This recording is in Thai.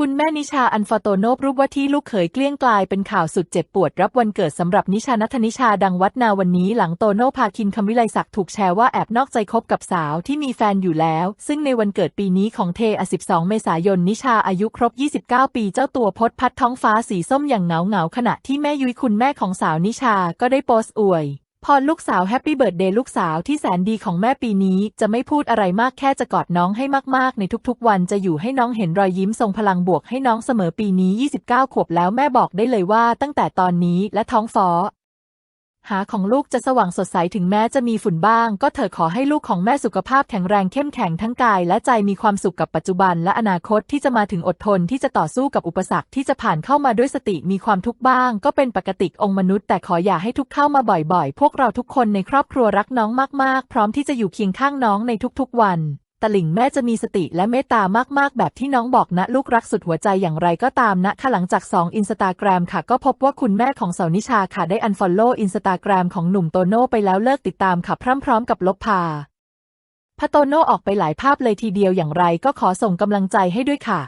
คุณแม่นิชาอันฟอโตโนบรูปว่าที่ลูกเขยเกลี้ยงกลายเป็นข่าวสุดเจ็บปวดรับวันเกิดสำหรับนิชานัทนิชาดังวัดนาวันนี้หลังโตโนพาคินคำวิไลศักดิ์ถูกแชร์ว่าแอบนอกใจคบกับสาวที่มีแฟนอยู่แล้ว ซึ่งในวันเกิดปีนี้ของเทอ12 เมษายนนิชาอายุครบ 29 ปีเจ้าตัวพสต์พัดท้องฟ้าสีส้มอย่างเหงาเหงาขณะที่แม่ยุ้ยคุณแม่ของสาวนิชาก็ได้โพสต์อวย พรลูกสาวแฮปปี้เบิร์ดเดย์ลูกสาวที่แสนดีของแม่ปีนี้จะไม่พูดอะไรมากแค่จะกอดน้องให้มากๆ ในทุกๆ วันจะอยู่ให้น้องเห็นรอยยิ้มทรงพลังบวกให้น้องเสมอปีนี้ 29 ขวบแล้วแม่บอกได้เลยว่าตั้งแต่ตอนนี้และท้องฟ้อ หาของลูกจะสว่างสดใสถึงแม้จะมีฝุ่นบ้าง ก็เถอะขอให้ลูกของแม่สุขภาพแข็งแรงเข้มแข็งทั้งกายและใจมีความสุขกับปัจจุบันและอนาคตที่จะมาถึงอดทนที่จะต่อสู้กับอุปสรรคที่จะผ่านเข้ามาด้วยสติมีความทุกข์บ้าง ก็เป็นปกติองค์มนุษย์ แต่ขออย่าให้ทุกข์เข้ามาบ่อยๆ พวกเราทุกคนในครอบครัวรักน้องมากๆ พร้อมที่จะอยู่เคียงข้างน้องในทุกๆวัน ตะหลิ่งแม่จะมีสติและเมตตามากๆ แบบที่น้องบอกนะลูกรักสุดหัวใจอย่างไรก็ตามนะค่ะหลังจาก 2 อินสตาแกรมค่ะ ก็พบว่าคุณแม่ของสาวนิชาค่ะได้อันฟอลโล่อินสตาแกรมของหนุ่มโตโน่ไปแล้วเลิกติดตามค่ะพร้อมๆกับลบพาพระโตโน่ออกไปหลายภาพเลยทีเดียวอย่างไรก็ขอส่งกำลังใจให้ด้วยค่ะ